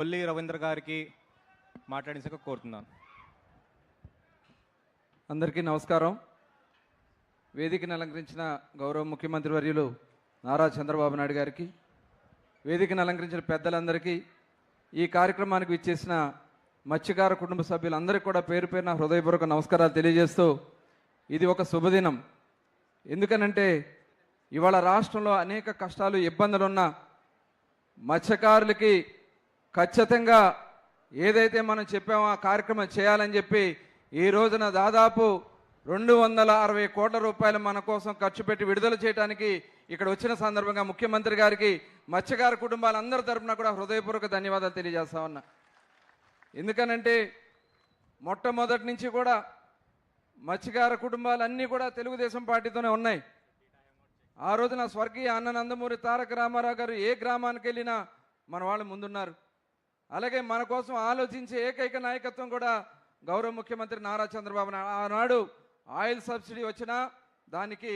కొల్లి రవీంద్ర గారికి మాట్లాడించక కోరుతున్నాను. అందరికీ నమస్కారం. వేదికను అలంకరించిన గౌరవ ముఖ్యమంత్రి వర్యులు నారా చంద్రబాబు నాయుడు గారికి వేదికను అలంకరించిన పెద్దలందరికీ ఈ కార్యక్రమానికి విచ్చేసిన మత్స్యకార కుటుంబ సభ్యులందరికీ కూడా పేరు పేరున హృదయపూర్వక నమస్కారాలు తెలియజేస్తూ ఇది ఒక శుభదినం. ఎందుకనంటే ఇవాళ రాష్ట్రంలో అనేక కష్టాలు ఇబ్బందులున్న మత్స్యకారులకి ఖచ్చితంగా ఏదైతే మనం చెప్పామో ఆ కార్యక్రమం చేయాలని చెప్పి ఈ రోజున దాదాపు రెండు వందల అరవై కోట్ల రూపాయలు మన కోసం ఖర్చు పెట్టి విడుదల చేయడానికి ఇక్కడ వచ్చిన సందర్భంగా ముఖ్యమంత్రి గారికి మత్స్యకార కుటుంబాలందరి తరఫున కూడా హృదయపూర్వక ధన్యవాదాలు తెలియజేస్తా ఉన్నా. ఎందుకనంటే మొట్టమొదటి నుంచి కూడా మత్స్యకార కుటుంబాలన్నీ కూడా తెలుగుదేశం పార్టీతోనే ఉన్నాయి. ఆ రోజున స్వర్గీయ అన్న నందమూరి తారక రామారావు గారు ఏ గ్రామానికి వెళ్ళినా మన వాళ్ళు ముందున్నారు. అలాగే మన కోసం ఆలోచించే ఏకైక నాయకత్వం కూడా గౌరవ ముఖ్యమంత్రి నారా చంద్రబాబు నాయుడు ఆనాడు ఆయిల్ సబ్సిడీ వచ్చినా దానికి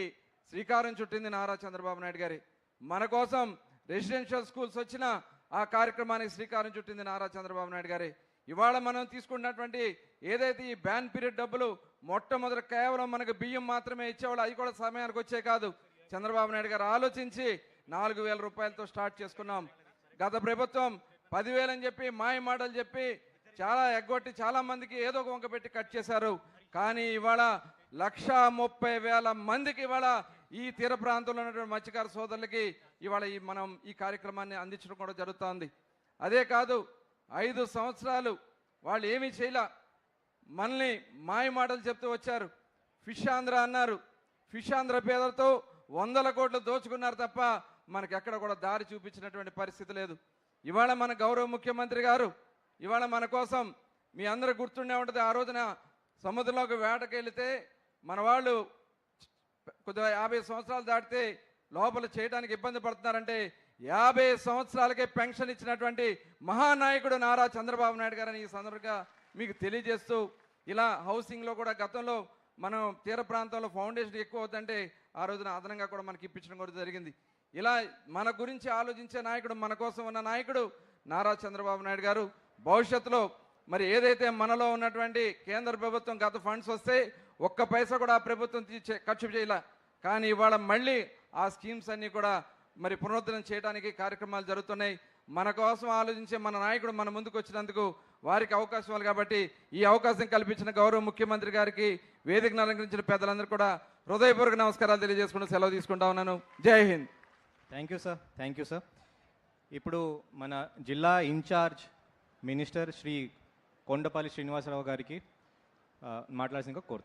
శ్రీకారం చుట్టింది నారా చంద్రబాబు నాయుడు గారి. మన కోసం రెసిడెన్షియల్ స్కూల్స్ వచ్చినా ఆ కార్యక్రమానికి శ్రీకారం చుట్టింది నారా చంద్రబాబు నాయుడు గారి. ఇవాళ మనం తీసుకున్నటువంటి ఏదైతే ఈ బ్యాన్ పీరియడ్ డబ్బులు మొట్టమొదటి కేవలం మనకు బియ్యం మాత్రమే ఇచ్చేవాళ్ళు అవి కూడా సమయానికి వచ్చే కాదు. చంద్రబాబు నాయుడు గారు ఆలోచించి నాలుగు వేల రూపాయలతో స్టార్ట్ చేసుకున్నాం. గత ప్రభుత్వం పదివేలు అని చెప్పి మాయ మాటలు చెప్పి చాలా ఎగ్గొట్టి చాలా మందికి ఏదో ఒక వంక పెట్టి కట్ చేశారు. కానీ ఇవాళ లక్ష ముప్పై వేల మందికి ఇవాళ ఈ తీర ప్రాంతంలో ఉన్నటువంటి మత్స్యకార సోదరులకి ఇవాళ ఈ మనం ఈ కార్యక్రమాన్ని అందించడం కూడా జరుగుతోంది. అదే కాదు ఐదు సంవత్సరాలు వాళ్ళు ఏమీ చేయలే. మనల్ని మాయ మాటలు చెప్తూ వచ్చారు. ఫిష్ ఆంధ్ర అన్నారు. ఫిష్ ఆంధ్ర పేదలతో వందల కోట్లు దోచుకున్నారు తప్ప మనకి ఎక్కడ కూడా దారి చూపించినటువంటి పరిస్థితి లేదు. ఇవాళ మన గౌరవ ముఖ్యమంత్రి గారు ఇవాళ మన కోసం మీ అందరూ గుర్తుండే ఉంటుంది ఆ రోజున సముద్రంలోకి వేటకి వెళితే మన వాళ్ళు కొద్దిగా యాభై సంవత్సరాలు దాటితే లోపల చేయడానికి ఇబ్బంది పడుతున్నారంటే యాభై సంవత్సరాలకే పెన్షన్ ఇచ్చినటువంటి మహానాయకుడు నారా చంద్రబాబు నాయుడు గారని ఈ సందర్భంగా మీకు తెలియజేస్తూ ఇలా హౌసింగ్లో కూడా గతంలో మనం తీర ప్రాంతంలో ఫౌండేషన్ ఎక్కువ అవుతుంటే ఆ రోజున అదనంగా కూడా మనకి ఇప్పించడం కూడా జరిగింది. ఇలా మన గురించి ఆలోచించే నాయకుడు మన కోసం ఉన్న నాయకుడు నారా చంద్రబాబు నాయుడు గారు. భవిష్యత్తులో మరి ఏదైతే మనలో ఉన్నటువంటి కేంద్ర ప్రభుత్వం గత ఫండ్స్ వస్తే ఒక్క పైసా కూడా ఆ ప్రభుత్వం ఖర్చు చేయలే. కానీ ఇవాళ మళ్ళీ ఆ స్కీమ్స్ అన్నీ కూడా మరి పునరుద్ధరణ చేయడానికి కార్యక్రమాలు జరుగుతున్నాయి. మన కోసం ఆలోచించే మన నాయకుడు మన ముందుకు వచ్చినందుకు వారికి అవకాశం కాబట్టి ఈ అవకాశం కల్పించిన గౌరవ ముఖ్యమంత్రి గారికి వేదికను అలంకరించిన పెద్దలందరూ కూడా హృదయపూర్వక నమస్కారాలు తెలియజేసుకుంటూ సెలవు తీసుకుంటా ఉన్నాను. Jai Hind. Thank you sir thank you sir ఇప్పుడు మన జిల్లా ఇన్ఛార్జ్ మినిస్టర్ శ్రీ కొండపల్లి శ్రీనివాసరావు గారికి మాట్లాడాల్సిందిగా కోరుతున్నాను